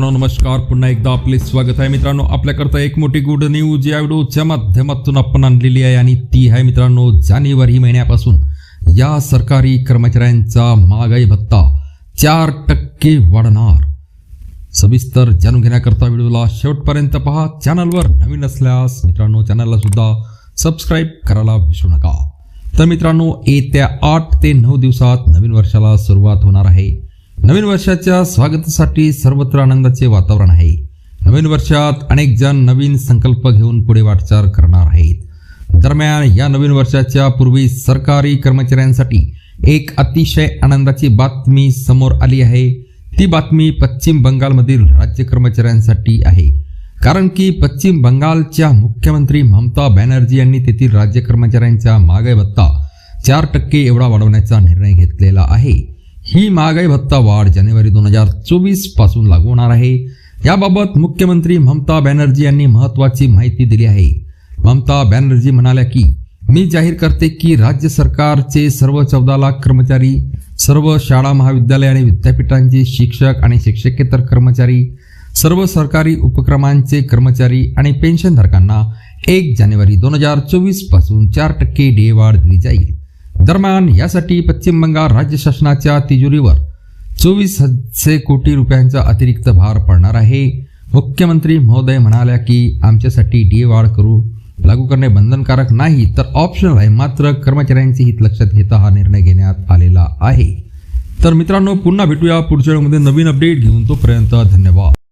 मित्रांनो नमस्कार. पुन्हा एकदा आपले स्वागत आहे. मित्रांनो आपल्याकरता एक मोठी गुड न्यूज या व्हिडिओच्या माध्यमातून आपण आणलेली आहे आणि ती आहे मित्रांनो जानेवारी महिन्यापासून या सरकारी कर्मचाऱ्यांचा महागाई भत्ता चार टक्के वाढणार. सविस्तर जाणून घेण्याकरता व्हिडिओला शेवटपर्यंत पहा. चॅनलवर नवीन असल्यास मित्रांनो चॅनलला सुद्धा सबस्क्राईब करायला विसरू नका. तर मित्रांनो येत्या आठ ते नऊ दिवसात नवीन वर्षाला सुरुवात होणार आहे. नवीन वर्षाच्या स्वागतासाठी सर्वत्र आनंदाचे वातावरण आहे. नवीन वर्षात अनेक जण नवीन संकल्प घेऊन पुढे वाटचाल करणार आहेत. दरम्यान या नवीन वर्षाच्या पूर्वी सरकारी कर्मचाऱ्यांसाठी एक अतिशय आनंदाची बातमी समोर आली आहे. ती बातमी पश्चिम बंगालमधील राज्य कर्मचाऱ्यांसाठी आहे. कारण की पश्चिम बंगालच्या मुख्यमंत्री ममता बॅनर्जी यांनी तेथील राज्य कर्मचाऱ्यांच्या मागे भत्ता चार टक्के एवढा वाढवण्याचा निर्णय घेतलेला आहे. ही महागाई भत्ता वाढ जानेवारी दोन हजार चोवीसपासून लागू होणार आहे. याबाबत मुख्यमंत्री ममता बॅनर्जी यांनी महत्त्वाची माहिती दिली आहे. ममता बॅनर्जी म्हणाल्या की मी जाहीर करते की राज्य सरकारचे सर्व चौदा लाख कर्मचारी सर्व शाळा महाविद्यालय आणि विद्यापीठांचे शिक्षक आणि शिक्षकेतर कर्मचारी सर्व सरकारी उपक्रमांचे कर्मचारी आणि पेन्शनधारकांना एक जानेवारी दोन हजार चोवीसपासून चार टक्के डे वाढ दिली जाईल. दरम्यान यासाठी पश्चिम बंगाल राज्य शासनाच्या तिजोरीवर चोवीस हजार कोटी रुपयांचा अतिरिक्त भार पडणार आहे. मुख्यमंत्री महोदय म्हणाल्या की आमच्यासाठी डी वाढ करू लागू करणे बंधनकारक नाही तर ऑप्शनल आहे. मात्र कर्मचाऱ्यांचे हित लक्षात घेता हा निर्णय घेण्यात आलेला आहे. तर मित्रांनो पुन्हा भेटूया पुढच्या वेळेमध्ये नवीन अपडेट घेऊन तोपर्यंत धन्यवाद.